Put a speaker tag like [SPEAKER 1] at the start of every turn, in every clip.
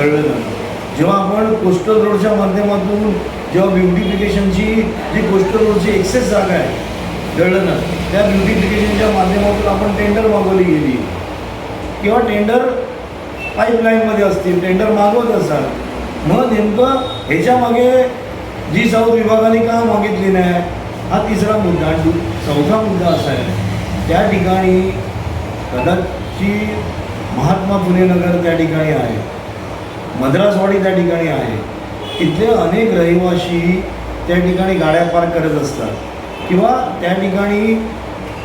[SPEAKER 1] कळलं ना जेव्हा आपण कोस्टल रोडच्या माध्यमातून जेव्हा ब्युटिफिकेशनची जी कोस्टल रोडची एक्सेस जागा आहे कळलं ना त्या ब्युटिफिकेशनच्या माध्यमातून आपण टेंडर मागवली गेली. किंवा टेंडर पाईपलाईनमध्ये असतील टेंडर मागवत असाल मग नेमकं ह्याच्यामागे जी साऊथ विभागाने का मागितली नाही हा तिसरा मुद्दा आणि चौथा मुद्दा असा आहे. त्या ठिकाणी कदाचित महात्मा फुले नगर त्या ठिकाणी आहे. मद्रासवाडी त्या ठिकाणी आहे. तिथले अनेक रहिवाशी त्या ठिकाणी गाड्या पार्क करत असतात. किंवा त्या ठिकाणी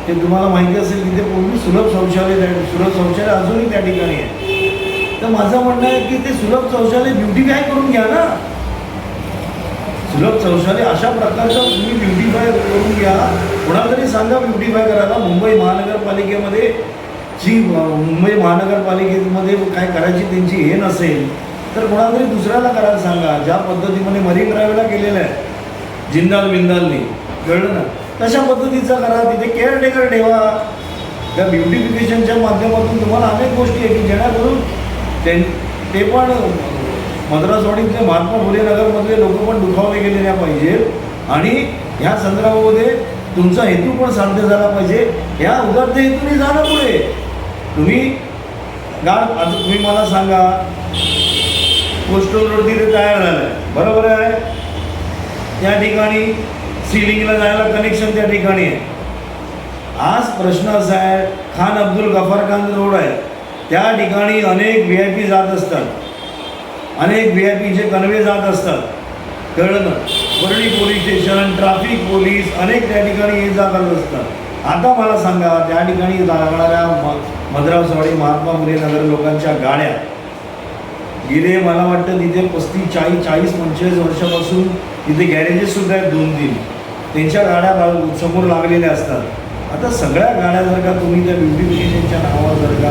[SPEAKER 1] ते तुम्हाला माहिती असेल तिथे पूर्वी सुलभ शौचालय त्या- सुलभ शौचालय अजूनही त्या ठिकाणी आहे. तर माझं म्हणणं आहे की ते सुलभ शौचालय ब्युटीफाय करून घ्या ना. सुलभ शौचालय अशा प्रकारचं तुम्ही ब्युटीफाय करून घ्या. कोणाला तरी सांगा ब्युटिफाय करायला. मुंबई महानगरपालिकेमध्ये जी मुंबई महानगरपालिकेमध्ये काय करायची त्यांची हे नसेल. तर कोणातरी दुसऱ्याला करायला सांगा. ज्या पद्धतीमध्ये मरीन ड्राईव्हला केलेलं आहे जिंदाल बिंदालनी. कळलं ना? तशा पद्धतीचा करा. तिथे केअरटेकर ठेवा. त्या ब्युटिफिकेशनच्या माध्यमातून तुम्हाला अनेक गोष्टी आहे की जेणेकरून ते ते पण मद्रासवाडीतले महात्मा फुले नगरमधले लोक पण दुखावले गेले नाही पाहिजे. आणि ह्या संदर्भामध्ये तुमचा हेतू पण साध्य झाला पाहिजे. ह्या उदात्त हेतूने जाणं पुढे. तुम्ही गाड आता तुम्ही मला सांगा पोस्टल रोड तिथे तयार झालं आहे बरोबर आहे? त्या ठिकाणी सिलिंगला जायला कनेक्शन त्या ठिकाणी आहे. आज प्रश्न असा आहे खान अब्दुल गफार खान रोड आहे. त्या ठिकाणी अनेक व्ही आय पी जात असतात. अनेक व्ही आय पीचे कन्वे जात असतात. कळलं ना? Worli police station traffic police अनेक त्या ठिकाणी ये जा करत असतात. आता मला सांगा त्या ठिकाणी लागणाऱ्या म मद्रासवाडी महात्मा फुले नगर लोकांच्या गाड्या गेले मला वाटतं तिथे पस्तीस चाळीस चाळीस पंचेचाळीस वर्षापासून तिथे गॅरेजेस सुद्धा आहेत दोन तीन. त्यांच्या गाड्या समोर लागलेल्या असतात. आता सगळ्या गाड्या जर का तुम्ही त्या ब्युटिफिकेशनच्या नावावर जर का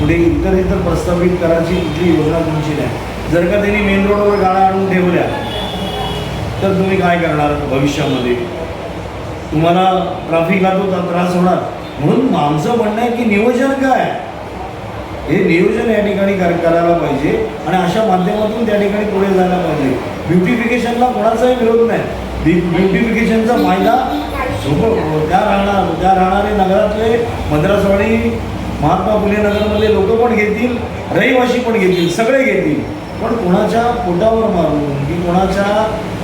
[SPEAKER 1] पुढे इतर इतर प्रस्तावित करायची कुठली योजना तुमची नाही. जर का त्यांनी मेन रोडवर गाड्या आणून ठेवल्या तर तुम्ही काय करणार भविष्यामध्ये? तुम्हाला ट्रॅफिकला तो त्रास होणार. म्हणून आमचं म्हणणं आहे की नियोजन काय? हे नियोजन या ठिकाणी कर करायला पाहिजे आणि अशा माध्यमातून त्या ठिकाणी पुढे जायला पाहिजे. ब्युटिफिकेशनला कोणाचाही विरोध नाही. ब्युटिफिकेशनचा फायदा झोप त्या राहणार त्या राहणारे नगरातले मद्रासवाडी महात्मा फुले नगरमधले लोक पण घेतील रहिवाशी पण घेतील सगळे घेतील. पण कोणाच्या पोटावर मारून की कोणाच्या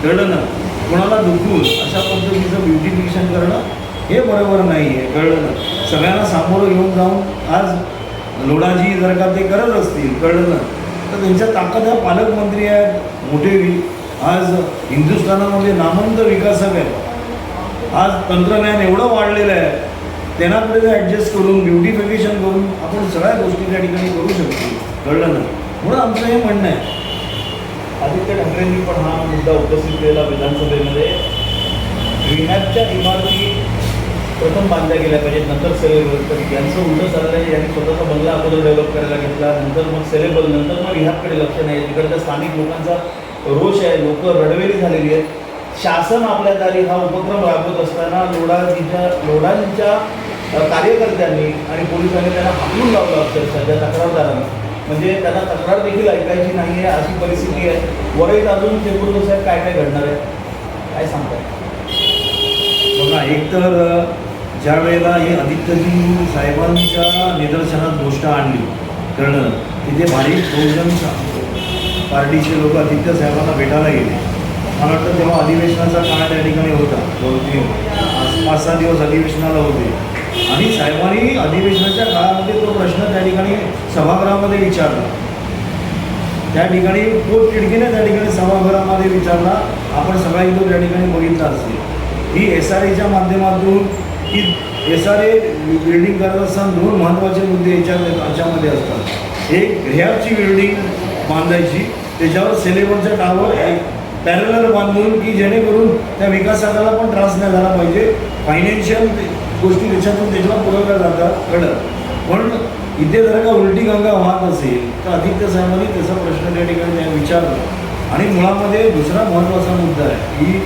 [SPEAKER 1] दडणं कोणाला दुखून अशा पद्धतीचं ब्युटिफिकेशन करणं हे बरोबर नाही आहे कळलं ना सगळ्यांना सामोरं घेऊन जाऊन आज लोणाजी जर का ते करत असतील कळलं ना तर त्यांच्या ताकद ह्या पालकमंत्री आहेत मोठे आज हिंदुस्थानामध्ये नामंत विकासक आहेत. आज तंत्रज्ञान एवढं वाढलेलं आहे त्यांनाकडे ॲडजस्ट करून ब्युटिफिकेशन करून आपण सगळ्या गोष्टी त्या ठिकाणी करू शकतो कळलं ना. म्हणून आमचं हे म्हणणं आहे.
[SPEAKER 2] आदित्य ठाकरेंनी पण हा मुद्दा उपस्थित केला विधानसभेमध्ये. रिहॅबच्या इमारती प्रथम बांधल्या गेल्या पाहिजेत नंतर सेलेबल तर यांचं उलटं चाललं आहे यांनी स्वतःचा बंगला अगोदर डेव्हलप करायला घेतला नंतर मग सेलेबल नंतर मग ह्याकडे लक्ष नाही. तिकडच्या स्थानिक लोकांचा रोष आहे लोक रडवेली झालेली आहेत. शासन आपल्या दारी हा उपक्रम राबवत असताना लोढाजीच्या लोढाजीच्या कार्यकर्त्यांनी आणि पोलिसांनी त्यांना हाकलून लावलं अक्षरशः त्या तक्रारदारांना. म्हणजे त्यांना तक्रार देखील ऐकायची नाही आहे अशी परिस्थिती आहे. वरईत अजून चेंबूर साहेब काय काय घडणार आहे? काय सांगताय?
[SPEAKER 1] बघा एक तर ज्या वेळेला हे आदित्यजी साहेबांच्या निदर्शनात गोष्ट आणली कळलं तिथे भारी बहुजन पार्टीचे लोक आदित्य साहेबांना भेटायला गेले. मला वाटतं तेव्हा अधिवेशनाचा काळ त्या ठिकाणी होता. दोन तीन पाच पाच सहा दिवस अधिवेशनाला होते. आणि साहेबांनी अधिवेशनाच्या काळामध्ये तो प्रश्न त्या ठिकाणी सभागृहामध्ये विचारला. त्या ठिकाणी पोट खिडकीने त्या ठिकाणी सभागृहामध्ये विचारला आपण सगळ्या इथं त्या ठिकाणी बघितलं असेल. ही एस आर एच्या माध्यमातून की एस आर ए बिल्डिंग करत असताना दोन महत्त्वाचे मुद्दे याच्या याच्यामध्ये असतात. एक ह्याची बिल्डिंग बांधायची. त्याच्यावर सिलेबसचा टावर एक पॅरलर बांधून की जेणेकरून त्या विकासाला पण त्रास नाही झाला पाहिजे. फायनान्शियल गोष्टी त्याच्यातून त्याच्यावर पुरवल्या जातात. कडक. पण इथे जर का उलटी गंगा वाहत असेल तर आदित्य साहेबांनी त्याचा प्रश्न त्या ठिकाणी विचारला. आणि मुळामध्ये दुसरा महत्त्वाचा मुद्दा आहे की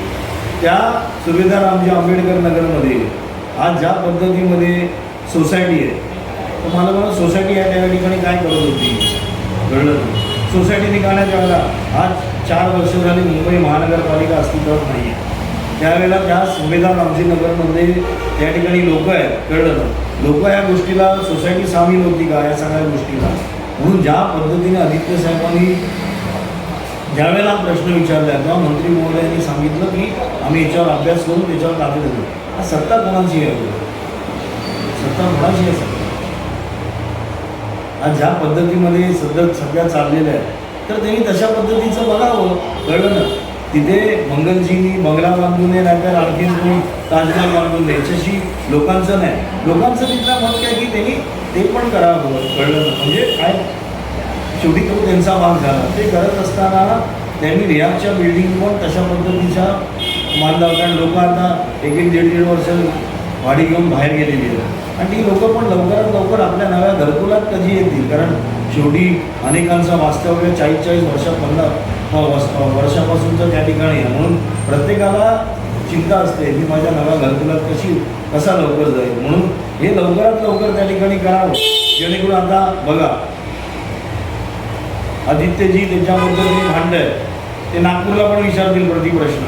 [SPEAKER 1] त्या सुभेदार आमच्या आंबेडकर नगरमध्ये आज ज्या पद्धतीमध्ये सोसायटी आहे तर मला मला सोसायटी या त्या ठिकाणी काय करत होती? कळलं सोसायटी निघाण्याच्या वेळेला आज चार वर्ष झाली मुंबई महानगरपालिका अस्तित्वात नाही आहे त्यावेळेला त्या सुभेदार रामजीनगरमध्ये त्या ठिकाणी लोक आहेत कळलं ना? लोक या गोष्टीला सोसायटी सामील होती का? या सगळ्या गोष्टीला. म्हणून ज्या पद्धतीने आदित्य साहेबांनी ज्यावेळेला प्रश्न विचारला तेव्हा मंत्री महोदयांनी सांगितलं की आम्ही याच्यावर अभ्यास करून त्याच्यावर ताकद देतो हा सत्ता कोणाची आहे? सत्ता कोणाची आहे? सत्ता. आज ज्या पद्धतीमध्ये सध्या सध्या चाललेलं आहे तर त्यांनी तशा पद्धतीचं बघावं कळलं ना. तिथे मंगलजींनी बंगला बांधून नये नाहीतर आणखीन कोणी ताजमहल बांधून दे. याच्याशी लोकांचं नाही. लोकांचं तिथला मत काय की त्यांनी ते पण करावं कळलं ना. म्हणजे काय शेवटी तो त्यांचा भाग झाला. ते करत असताना त्यांनी रियाजच्या बिल्डिंग पण तशा पद्धतीच्या बांधावं कारण लोक आता एक एक दीड दीड वर्ष भाडी घेऊन बाहेर गेलेली आहेत. आणि ती लोकं पण लवकरात लवकर आपल्या नव्या घरकुलात कधी येतील? कारण शेवटी अनेकांचा वास्तव्य चाळीस चाळीस वर्षा पंधरा वर्षापासूनचं त्या ठिकाणी आहे. म्हणून प्रत्येकाला चिंता असते मी माझ्या नव्या घरकुलात कशी कसा लवकर जाईल? म्हणून हे लवकरात लवकर त्या ठिकाणी करावं. जेणेकरून आता बघा आदित्यजी त्यांच्याबद्दल जे भांड आहे ते नागपूरला पण विचारतील प्रति प्रश्न.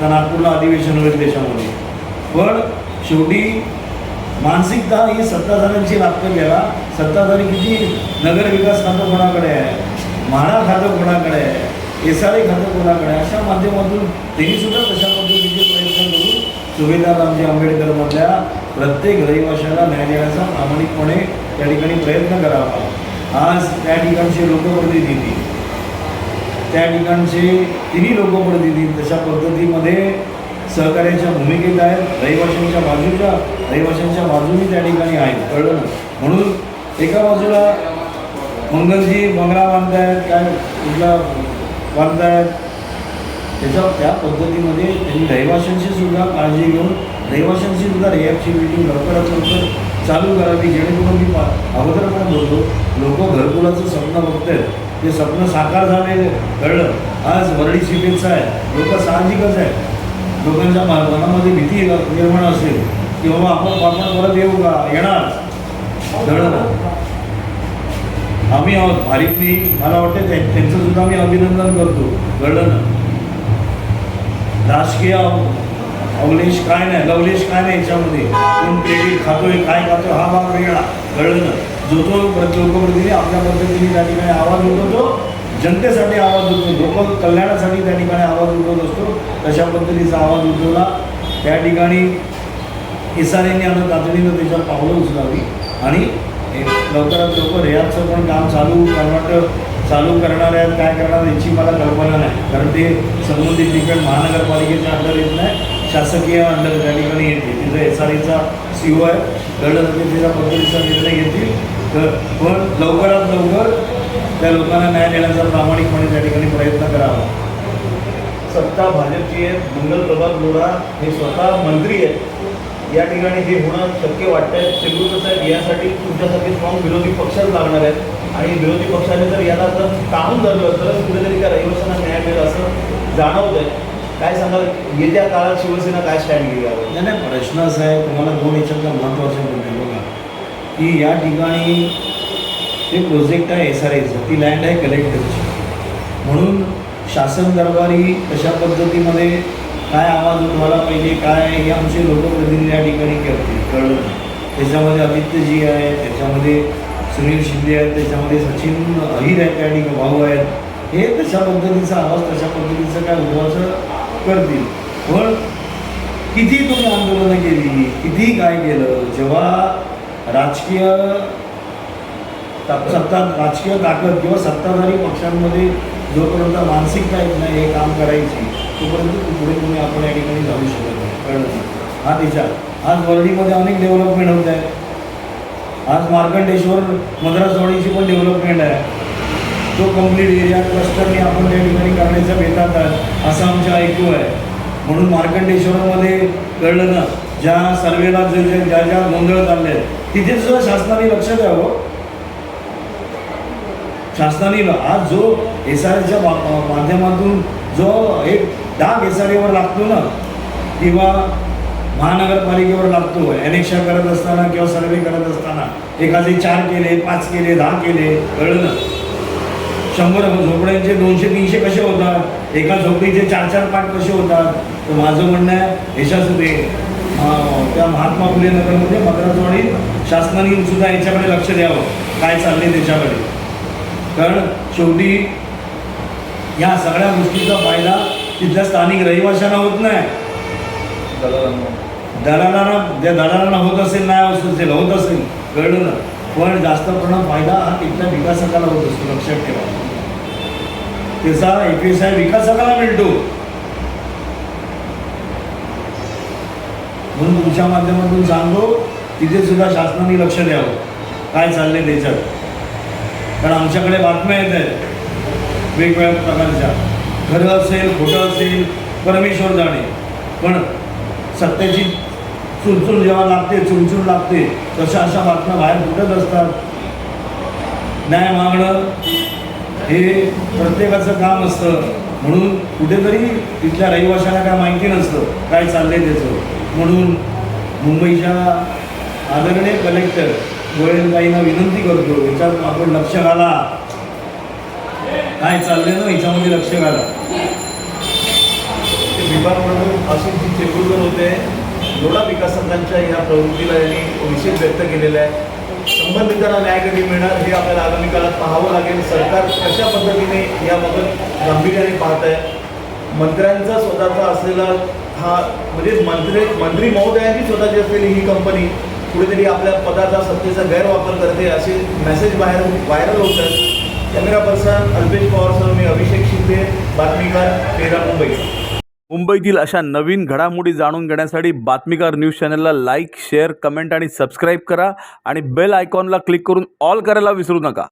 [SPEAKER 1] तर नागपूरला अधिवेशन होईल त्याच्यामध्ये. पण शेवटी मानसिकता ही सत्ताधाऱ्यांची लागतं गेला सत्ताधारी किती नगर विकास खातं कोणाकडे आहे? म्हाडा खातं कोणाकडे आहे? एस आर ए खातं कोणाकडे आहे? अशा माध्यमातून त्यांनीसुद्धा तशा पद्धतीचे प्रयत्न करून सुभेदार रामजी आंबेडकरमधल्या प्रत्येक रहिवाशाला न्याय देण्याचा प्रामाणिकपणे त्या ठिकाणी प्रयत्न करावा. आज त्या ठिकाणचे लोकप्रतिनिधी त्या ठिकाणचे तिन्ही लोकप्रतिनिधी तशा पद्धतीमध्ये सहकार्याच्या भूमिकेत आहेत. रहिवाशांच्या बाजूच्या रहिवाशांच्या बाजूनी त्या ठिकाणी आहेत. कळलं ना? म्हणून एका बाजूला मंगलजी बंगला बांधतायत काय कुठला बांधतायत? त्याच्या त्या पद्धतीमध्ये त्यांनी रहिवाशांची सुद्धा काळजी घेऊन रहिवाशांची सुद्धा रिॲक्टिव्हिटी लवकरात लवकर चालू करावी जेणेकरून मी अगोदर पण बोलतो लोक घरकुलाचं स्वप्न बघतायत. ते स्वप्न साकार झाले कळलं? आज वरळी सिमेंटचं आहे. लोक साहजिकच आहे लोकांच्या मनामध्ये भीती निर्माण असेल. की बाबा आपण आपण परत येऊ का? येणार. कळलं आम्ही आहोत. भारीतली मला वाटते त्यांचं सुद्धा मी अभिनंदन करतो. कळलं ना? राजकीय अवलेश काय नाही लवलेश काय नाही याच्यामध्ये. कोण क्रेडिट खातोय काय खातोय हा भाग वेगळा. कळलं जो तो लोकप्रतिनिधी आपल्या पद्धतीने त्या ठिकाणी आवाज उठवतो जनतेसाठी आवाज उठवतो लोक कल्याणासाठी त्या ठिकाणी आवाज उठवत असतो. तशा पद्धतीचा आवाज उठवला. त्या ठिकाणी एस आर एने आता तातडीनं त्याच्यावर पावलं उचलावी. आणि लवकरात लवकर रेयाचं पण काम चालू कर्नाटक चालू करणार आहेत काय करणार याची मला कल्पना नाही. कारण ते संबंधित ठिकाण महानगरपालिकेच्या अंडर येत नाही. शासकीय अंडर त्या ठिकाणी येतील. तिथं एस आर ईचा सी ओ आहे. कळलं पद्धतीचा निर्णय घेतील. तर पण लवकरात लवकर त्या लोकांना न्याय देण्याचा प्रामाणिकपणे त्या ठिकाणी प्रयत्न करावा.
[SPEAKER 2] सत्ता भाजपची आहे. मंगल प्रभात लोढा हे स्वतः मंत्री आहेत. या ठिकाणी हे होणं शक्य वाटतंय. तेलुगू साहेब यासाठी तुमच्यासाठी स्ट्रॉंग विरोधी पक्षच लागणार आहेत. आणि विरोधी पक्षाने जर याला जर काम धरलं तरच कुठेतरी त्या रहिवाशांना न्याय मिळेल असं जाणवत आहे काय सांगाल? येत्या काळात शिवसेना काय स्टँड घेईल
[SPEAKER 1] नाही नाही प्रश्न असा आहे तुम्हाला दोन याच्यातला महत्त्वाचं म्हणते बघा. की या ठिकाणी ते प्रोजेक्ट आहे एस आर एचं ती लँड आहे कलेक्टरची म्हणून शासन दरबारी कशा पद्धतीमध्ये काय आवाज उठवायला पाहिजे काय हे आमचे लोकप्रतिनिधी या ठिकाणी करतील कळलं त्याच्यामध्ये आदित्यजी आहे त्याच्यामध्ये सुनील शिंदे आहेत त्याच्यामध्ये सचिन अहिर आहेत त्या ठिकाणी भाऊ आहेत. हे तशा पद्धतीचा आवाज तशा पद्धतीचं काय उठवायचं करतील. पण किती तुम्ही आंदोलनं केली किती काय केलं जेव्हा राजकीय सत्ता राजकीय ताकद किंवा सत्ताधारी पक्षांमध्ये जोपर्यंत मानसिकता येत नाही हे काम करायची तोपर्यंत पुढे तुम्ही आपण या ठिकाणी जाऊ शकत नाही. कळलं हा विचार. आज वर्धीमध्ये अनेक डेव्हलपमेंट होत आहे आज मार्कंडेश्वर मद्रासवाडीची पण डेव्हलपमेंट आहे. तो कंप्लीट एरिया क्लस्टरने आपण त्या ठिकाणी करण्याचा बेतात असं आमच्या ऐकू आहे. म्हणून मार्कंडेश्वरमध्ये कळलं ना ज्या सर्वेला जे जे ज्या ज्या गोंधळ चालले आहेत तिथे सुद्धा शासनाने लक्ष द्यावं. शासनाने आज जो एस आर एच्या माध्यमातून जो एक डाग एस आर एवर लागतो ना किंवा महानगरपालिकेवर लागतो ॲनेक्शन करत असताना किंवा सर्वे करत असताना एखादे चार केले पाच केले दहा केले कळलं ना. शंभर झोपड्यांचे दोनशे तीनशे कसे होतात? एका झोपडीचे चार चार पाठ कसे होतात? तर माझं म्हणणं आहे यशा अं, त्या महात्मा फुले नगरमध्ये मद्रासवाडी शासनाने सुद्धा याच्याकडे लक्ष द्यावं. काय चाललंय त्याच्याकडे? कारण शेवटी या सगळ्या गोष्टीचा फायदा तिथल्या स्थानिक रहिवाशांना होत नाही.
[SPEAKER 2] दलालांना
[SPEAKER 1] ज्या त्या दलालांना होत असेल नाही होत असेल होत असेल कळलं ना. पण जास्त प्रमाणात फायदा हा तिथल्या विकासकाला होत असतो लक्षात ठेवा. त्याचा एफ विकासकाला मिळतो. म्हणून तुमच्या माध्यमातून सांगतो तिथे सुद्धा शासनाने लक्ष द्यावं. काय चाललंय त्याच्यात? कारण आमच्याकडे बातम्या येत आहेत. वेगवेगळ्या प्रकारच्या. खरं असेल खोटं असेल परमेश्वर जाणे. पण सत्याची चुरचूर जेव्हा लागते चुरचूर लागते तशा अशा बातम्या बाहेर फुटत असतात. न्याय मागणं हे प्रत्येकाचं काम असतं. म्हणून कुठेतरी तिथल्या रहिवाशांना काय माहिती नसतं काय चाललंय त्याचं. म्हणून मुंबईच्या आदरणीय कलेक्टर गोयलबाईंना विनंती करतो याच्यात आपण लक्ष घाला. काय चाललंय ना याच्यामध्ये लक्ष घाला.
[SPEAKER 2] ते विभागप्रमुख आशिषजी चेंबूरकर होते लोढा विकासकांच्या या प्रवृत्तीला यांनी निषेध व्यक्त केलेला आहे. संबंधितांना न्याय कधी मिळणार हे आपल्याला आगामी काळात पाहावं लागेल. सरकार कशा पद्धतीने याबाबत गांभीर्याने पाहत आहे मंत्र्यांचा स्वतःचा असलेला हा म्हणजे मंत्री मंत्री महोदयांची स्वतःची असलेली ही कंपनी कुठेतरी आपल्या पदाचा सत्तेचा गैरवापर करते असे मेसेज बाहेर व्हायरल होत आहेत कॅमेरा पर्सन अल्पेश पवारसह मी अभिषेक शिंदे बातमीकार तेरा मुंबई.
[SPEAKER 3] मुंबईतील अशा नवीन घडामोडी जाणून घेण्यासाठी बातमीकार न्यूज चॅनलला लाईक शेअर कमेंट आणि सबस्क्राईब करा आणि बेल आयकॉनला क्लिक करून ऑल करायला विसरू नका.